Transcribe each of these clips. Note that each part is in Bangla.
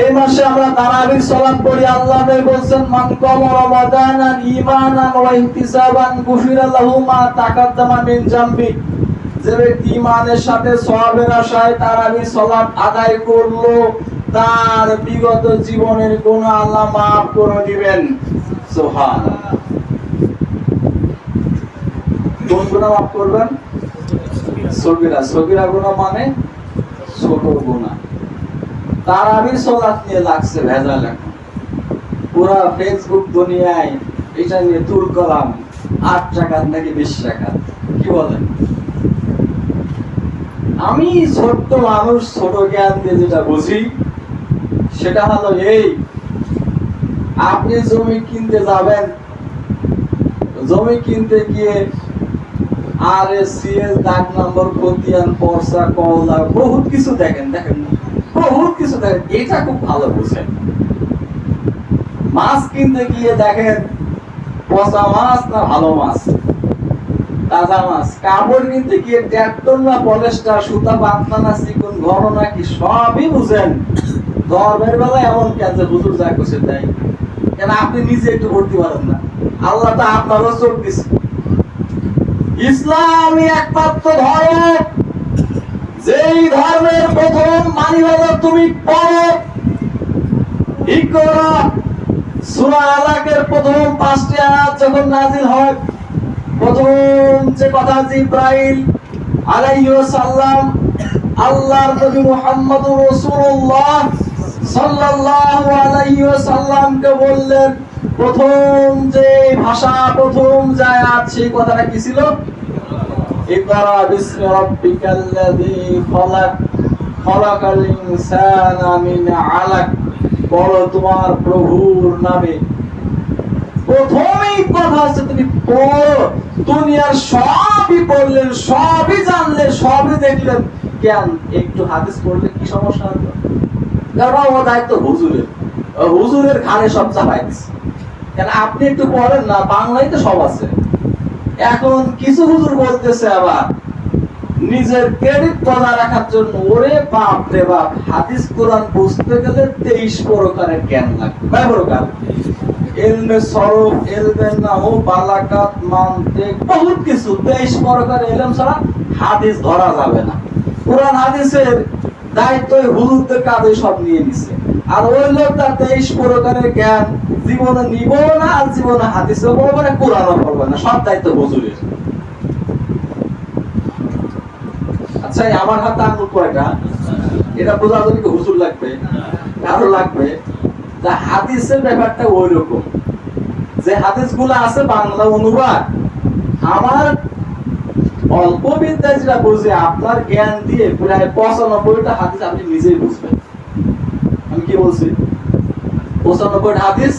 এই মাসে আমরা তারাবির সালাত পড়ি। আল্লাহ নবী বলছেন, মান কামা রমাদানান ঈমানান ওয়া ইহতিসাবান গুফিরা লাহু মা তাকাদ্দামা মিন জামবি। যে ব্যক্তি ইমানের সাথে সওয়াবের আশায় তারাবির সালাত আদায় করল, তার বিগত জীবনের গুনাহ আল্লাহ মাফ করে দিবেন। সুবহানাল্লাহ। কোন গুনাহ মাফ করবেন? সগিরা। সগিরা গুনাহ মানে ছোট গুনাহ। তারাবির নিয়ে লাগছে ভেজাল এখন। পুরা ফেসবুক দুনিয়ায় এটা নিয়ে তুল আট টাকা নাকি বিশ টাকা কি বলেন? আমি ছোট্ট মানুষ, ছোট জ্ঞান দিয়ে যেটা বুঝি, সেটা হলো এই, আপনি জমি কিনতে যাবেন, জমি কিনতে গিয়ে আর এস সি এস দাগ নম্বর, খতিয়ান পর্সা কলদা, বহুত কিছু দেখেন দেখেন বহুত কিছু দেখেন এটা খুব ভালো বুঝেন। মাছ কিনতে গিয়ে দেখেন, পচা মাছ না ভালো মাছ? তাজা মাছ। কাপড় কিনতে গিয়ে ট্র্যাক্টর না পলেস্টার, সুতা না চিকন নাকি সবই বুঝেন। ধর্মের বেলা এমন কেন যে যা তাই? কেন আপনি নিজে একটু ভর্তি পারেন না? আল্লাহ তো আপনারও চোখ দিচ্ছে ইসলামই একমাত্র ধর্ম। যেই ধর্মের প্রথম মানি হলো তুমি পড়ো ইকরা সূরা আলাকের প্রথম পাঁচটি আয়াত যখন নাজিল হয়, প্রথম যে কথা জিব্রাইল আলাইহিস সালাম আল্লাহর নবী মুহাম্মদুর রাসূলুল্লাহ সাল্লাল্লাহু আলাইহি বললেন, প্রথম যে ভাষা, প্রথম যে আয়াত, সেই কথাটা কি ছিল? ইকরা বিসমি রাব্বিকাল্লাযী খলাক খলাকাল ইনসানা মিন আলাক বলো তোমার প্রভুর নামে। প্রথমেই কথা হচ্ছে তুমি দুনিয়ার সবই পড়লেন, সবই জানলেন, সবই দেখলেন। কেন? একটু হাদিস পড়লে কি সমস্যা কারণ ও দায়িত্ব হুজুরের। হুজুরের ঘাড়ে সব চাপাই কেন আপনি একটু পড়েন না? বাংলায় তো সব আছে। এখন কিছু হুজুর বলতেছে আবার, নিজের ক্রেডিট বজায় রাখার জন্য, ওরে বাপ রে বাপ, হাদিস কোরআন বুঝতে গেলে তেইশ প্রকারের জ্ঞান লাগবে। কয় এলমে এলমে বালাকাত মানতিক বহুত কিছু। তেইশ এলম ছাড়া হাদিস ধরা যাবে না। কোরআন হাদিসের দায়িত্ব হুজুরদের কাঁধে সব নিয়ে নিছে। আর ওই লোকটা তেইশ প্রকারের জ্ঞান। জীবনে নিব না, আর জীবনে হাদিসও পড়বে না কোরআনও পড়বে না, সব দায়িত্ব হুজুরের আচ্ছা আমার হাতে আঙুল কয়টা? এটা কি হুজুর লাগবে? কারও লাগবে? তা হাদিসের ব্যাপারটা ওই রকম। যে হাদিসগুলো আছে বাংলা অনুবাদ, আমার অল্প বিদ্যায় যেটা বুঝে, আপনার জ্ঞান দিয়ে প্রায় পঁচানব্বইটা হাদিস আপনি নিজেই বুঝবেন। আমি কি বলছি? পঁচানব্বইটা হাদিস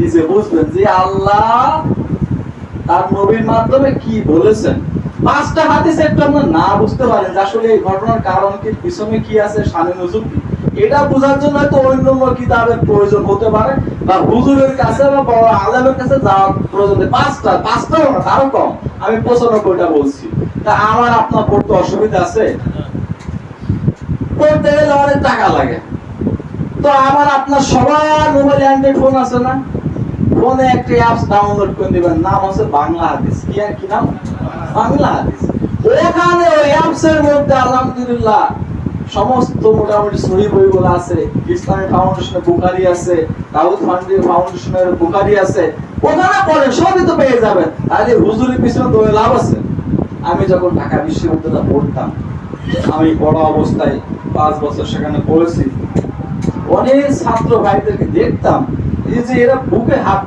নিজে বুঝবেন যে আল্লাহ তার নবীর মাধ্যমে কি বলেছেন। পাঁচটা একটু আমরা না বুঝতে পারেন আসলে এই ঘটনার কারণ কি, পিছনে কি আছে নজুর কি। এটা বোঝার জন্য হয়তো অন্য কিতাবের প্রয়োজন হতে পারে বা হুজুরের কাছে বা বড় আলেমের কাছে যাওয়ার প্রয়োজন। পাঁচটা, পাঁচটাও না, তারও কম। আমি পঁচানব্বইটা বলছি। তা আমার আপনার পড়তে অসুবিধা আছে? পড়তে গেলে অনেক টাকা লাগে। তো আমার আপনার সবার মোবাইল অ্যান্ড্রয়েড ফোন আছে না? ফোনে একটি অ্যাপস ডাউনলোড করে দিবেন, নাম হচ্ছে বাংলা হাদিস। কি আর কি নাম? বাংলা হাদিস। ওখানে ওই অ্যাপস এর মধ্যে, আলহামদুলিল্লাহ, সমস্ত মোটামুটি সহি বইগুলো আছে। ইসলামী ফাউন্ডেশনের বুখারি আছে, দাউদ ফান্ডি ফাউন্ডেশনের বুখারি আছে। ওখানে পড়ে, সবই তো পেয়ে যাবেন। তাহলে হুজুরের পিছনে দৌড়ে লাভ আছে। আমি যখন ঢাকা বিশ্ববিদ্যালয়ে পড়তাম, আমি বড় অবস্থায় পাঁচ বছর সেখানে পড়েছি। অনেক ছাত্র ভাইদেরকে দেখতাম যে এরা বুকে হাত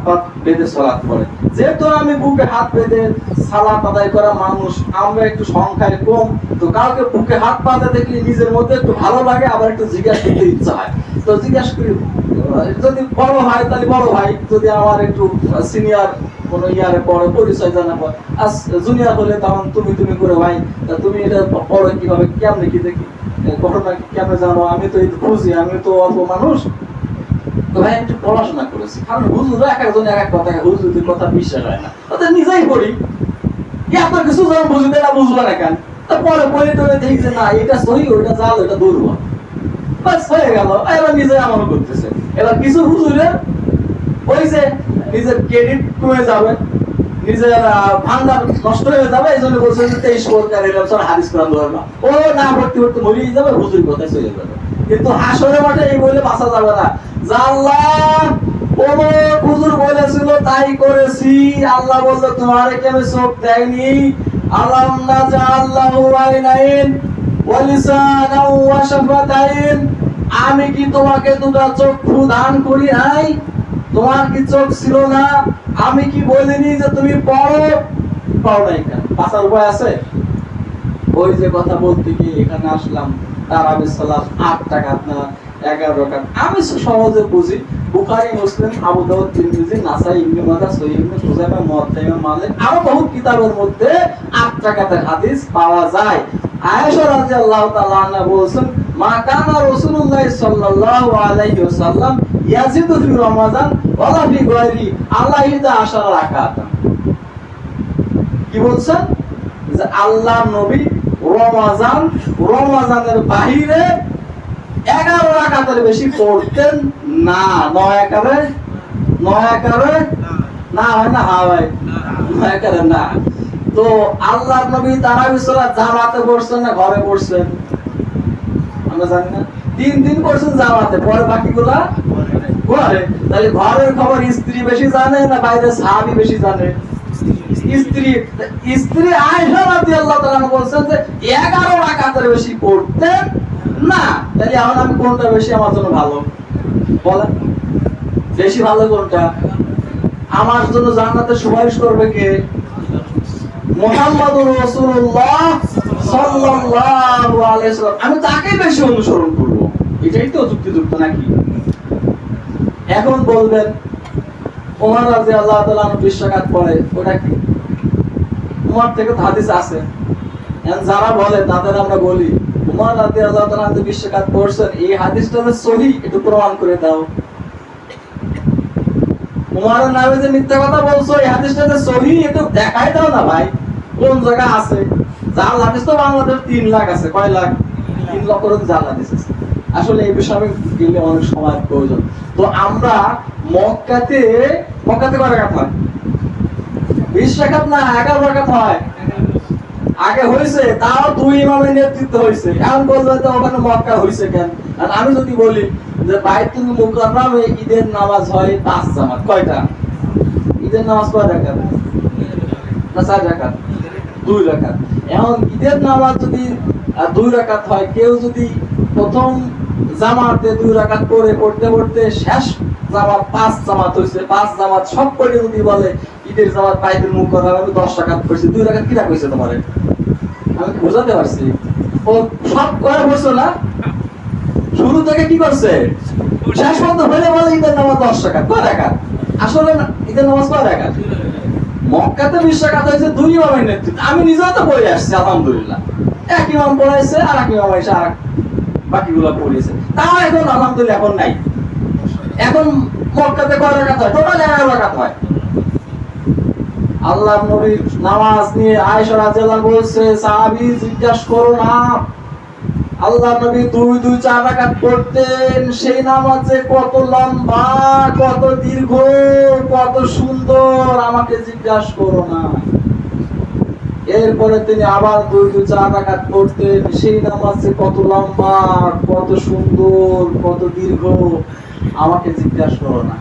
বেঁধে সলাৎ করে যেহেতু আমি বুকে হাত বেঁধে সালাত আদায় করা মানুষ, আমরা একটু সংখ্যায় কম, তো কাউকে বুকে হাত পাতে দেখলে নিজের মধ্যে একটু ভালো লাগে, আবার একটু জিজ্ঞাসা করতে ইচ্ছা হয়। তো জিজ্ঞাসা করি যদি বড় হয় তাহলে বড় ভাই, যদি আমার একটু সিনিয়র কোনো ইয়ারে পড়ে, পরিচয় জানা পর জুনিয়র হলে তখন তুমি তুমি করে ভাই তুমি এটা পড়ো কীভাবে, কেমনে কি দেখি? ঘটনা কি কেমনে জানো? আমি তো খুঁজি আমি তো অল্প মানুষ। তো ভাই একটু পড়াশোনা করেছি। কারণ হুজুর এক একজন এক এক কথা হুজুরদের কথা বিশ্বাস হয় না। ওদের নিজেই পড়ি। আপনার কিছু যখন বুঝবে না বুঝবে না কেন? তা পরে পরে টরে দেখি যে না, এটা সহি ওইটা জাল ওইটা দুর্বল। বাস হয়ে গেল। এবার নিজে আমল করতেছে। এবার কিছু হুজুরে ওই যে নিজের ক্রেডিট কমে যাবে। নিজের ভান্ডার নষ্ট হয়ে যাবে, এই জন্য বলছে যে তেইশ সরকার এলাম সর হাদিস কোরআন ও না ভর্তি ভর্তি মরিয়ে যাবে, হুজুর চলে যাবে? কিন্তু মাঠে এই বলে বাঁচা যাবে না। অমুক হুজুর বলেছিল, তাই করেছি। আল্লাহ বলল, তোমার কি আমি চোখ দেয়নি? আল্লাহ না যা আল্লাহ আইনাইন ওয়ালিসানাও আমি কি তোমাকে দুটা চক্ষু দান করি নাই? তোমার কি চোখ ছিল না? আমি কি বলিনি যে তুমি পড়ো? পাও কেন? বাঁচার উপায় আছে? ওই যে কথা বলতে গিয়ে এখানে আসলাম। তার আমি সালাম আট টাকা না এগারো আমি সহজে বুঝি। বুখারি, মুসলিম, আবু দাউদ, তিরমিজি, নাসাই, ইবনে ইবনে মালিক। আরও বহু কিতাবের মধ্যে আট টাকাতে হাদিস পাওয়া যায়। আয়েশা রাদিয়াল্লাহু তাআলা আনহা বলেছেন, মা কানা রাসূলুল্লাহ সাল্লাল্লাহু আলাইহি ওয়াসাল্লাম ফি গায়রি, আল্লাহ ইদা কি বলছেন? যে আল্লাহ নবী রমাজান, রমাজানের বাহিরে এগারো রাকাতের বেশি পড়তেন না। নয় একারে নয় একারে না হয় না, হা হয়? নয় একারে না। তো আল্লাহ নবী তারাবি সালাত জামাতে পড়ছেন না ঘরে পড়ছেন? আমরা জানি না। তিন দিন পড়ছেন জামাতে, পরে বাকিগুলা ঘরে তাহলে ঘরের খবর স্ত্রী বেশি জানে না বাইরে সাহাবি বেশি জানে? স্ত্রী স্ত্রী আয়েশা রাদিয়াল্লাহু তাআলা বলছেন যে 11 রাকাতের বেশি না। তাহলে এখন আমি কোনটা বেশি আমার জন্য ভালো? বলেন। বেশি ভালো কোনটা? আমার জন্য জান্নাতে সুপারিশ করবে কে? মুহাম্মাদুর রাসূলুল্লাহ সাল্লাল্লাহু আলাইহি আমি তাকে বেশি অনুসরণ করব। এটাই তো যুক্তিযুক্ত নাকি? এখন বলবেন, ওমর রাদিয়াল্লাহু তাআলা বিশ্বকাত পড়ে ওটা কি? উমর থেকে হাদিস আছে। যারা বলে, তাদের আমরা বলি উমর রাদিয়াল্লাহু তাআলা যে বিশ্বকাত পড়ছেন এই হাদিসটা সহি, একটু প্রমাণ করে দাও। উমরের নামে যে মিথ্যা কথা বলছো, এই হাদিসটা যে সহি, একটু দেখাই দাও না ভাই, কোন জায়গা আছে? জাল হাদিস তো বাংলাদেশ তিন লাখ আছে, কয় লাখ? তিন লক্ষ জাল হাদিস আছে। আসলে এই বিষয়ে আমি গেলে অনেক সময় প্রয়োজন। তো আমরা মক্কাতে মক্কাতে কয় রাকাত হয়? বিশ রাকাত না, এগারো রাকাত হয়? আগে হয়েছে, তাও দুই ইমামের নেতৃত্ব হয়েছে। এখন বলবে তো ওখানে মক্কা হয়েছে কেন? আর আমি যদি বলি যে বাইতুল মুকাররমে ঈদের নামাজ হয় পাঁচ জামাত, কয়টা? ঈদের নামাজ কয় রাকাত? না, চার রাকাত। দুই রাকাত। এখন ঈদের নামাজ যদি দুই রাকাত হয়, কেউ যদি প্রথম জামাতে দুই রাকাত পড়ে, পড়তে পড়তে শেষ জামাত পাঁচ জামাত হয়েছে পাঁচ জামাত সব করে যদি বলে ঈদের জামাত বাইতুল মুকাররমে আমি দশ রাকাত করছি দুই রাকাত কিরা কইছে তোমারে? আমি বোঝাতে পারছি? ও সব করে না? শুরু থেকে কি করছে? শেষ পর্যন্ত হলে বলে ঈদের নামাজ দশ টাকা কয় টাকা আসলে ঈদের নামাজ কয় টাকা মক্কাতে বিশ টাকা হয়েছে, দুই ইমামের নেতৃত্ব। আমি নিজেও তো পড়ে আসছি, আলহামদুলিল্লাহ। এক ইমাম পড়াইছে আর এক ইমাম এসে আর বাকিগুলো তাও এখন আলহামদুলিল্লাহ এখন নাই। এখন মক্কাতে কয় টাকা হয়? টোটাল এগারো টাকা হয়। আল্লাহ নবীর নামাজ নিয়ে আয়েশা বলছে, সাহাবী, জিজ্ঞাসা করো না। আল্লাহ নবী দুই দুই, চার রাকাত পড়তেন। সেই নামাজে কত লম্বা, কত দীর্ঘ, কত সুন্দর, আমাকে জিজ্ঞাসা করো না। এরপরে তিনি আবার দুই দুই চার রাকাত করতেন সেই নামাজে কত লম্বা, কত সুন্দর, কত দীর্ঘ, আমাকে জিজ্ঞাসা করো না।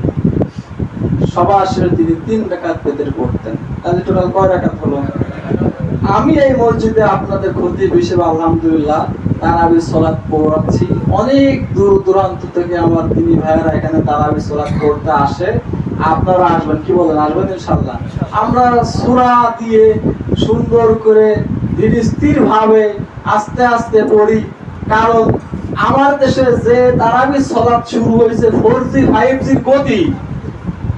সবার তিনি তিন রাকাত পেতের পড়তেন। তাহলে টোটাল কয় রাকাত হলো? আমি এই মসজিদে আপনাদের ক্ষতি হিসেবে আলহামদুলিল্লাহ তারাবি সলাৎ পড়াচ্ছি। অনেক দূর দূরান্ত থেকে আমার তিনি ভাইয়েরা এখানে তারাবি সলাৎ পড়তে আসে। আপনারা আসবেন, কি বলেন, আসবেন ইনশাল্লাহ আমরা সূরা দিয়ে সুন্দর করে ধীর স্থির ভাবে আস্তে আস্তে পড়ি, কারণ আমার দেশে যে তারাবি সলাৎ শুরু হয়েছে ফোর জি ফাইভ জি গতি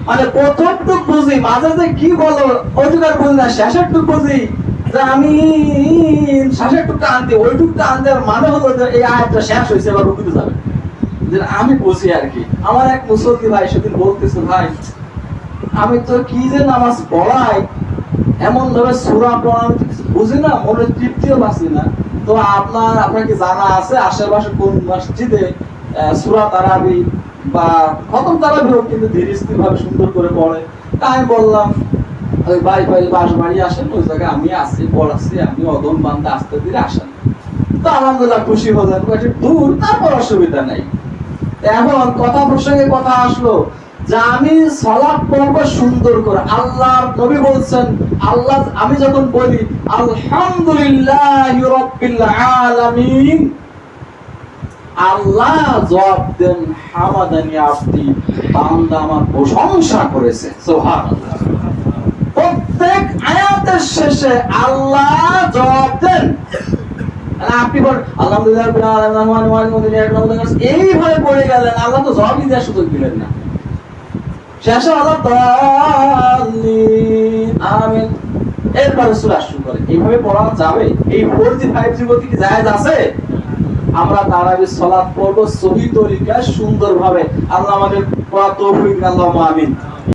মানে প্রথমটুক বুঝি, মাঝে যে কি বলো, অধিকার বুঝি না শেষের টুক বুঝি যে আমি শেষের টুকটা আনতে, ওইটুকটা আনতে মানে হলো যে এই আয়টা শেষ হয়েছে, এবার রুকুতে যাবে। যে আমি বুঝি আর কি। আমার এক মুসলমান ভাই সেদিন বলতেছে, ভাই, আমি তো কি যে নামাজ পড়াই? এমন ভাবে সুরা পড়া তো বুঝি না মনে তৃপ্তিও পাচ্ছি না। তো আপনার আপনার কি জানা আছে আশেপাশে কোন মসজিদে সুরা তারাবি বা খতম তারাবি হোক, কিন্তু ধীরে স্থির ভাবে সুন্দর করে পড়ে? তা আমি বললাম, ওই ভাই ভাই, বাস বাড়ি আসেন, ওই জায়গায় আমি আসছি পড়াচ্ছি, আমি অদম বান্ধা আসতে ধীরে আসেন। তো আলহামদুলিল্লাহ খুশি হলেন দূর, তারপর অসুবিধা নেই। এখন কথা প্রসঙ্গে কথা আসলো যে আমি সালাত পড়ব সুন্দর করে। আল্লাহর নবী বলছেন, আল্লাহ, আমি যখন বলি, আলহামদুলিল্লাহ আলামিন আল্লাহ জবাব দেন, হামাদানি আপনি বান্দা আমার প্রশংসা করেছে। সুবহানাল্লাহ। প্রত্যেক আয়াতের শেষে আল্লাহ জবাব দেন এইভাবে পড়ে গেলেন, আল্লাহ তো সুযোগ দিলেন না। আমিন। এরপরে করে। এইভাবে পড়া যাবে? এই 4G 5G গতি কি জায়েজ আছে? আমরা তারাবির সালাত পড়ব সহি তরিকায়, সুন্দরভাবে। আল্লাহ আমাদের পড়া তৌফিক আল্লাহ আমিন।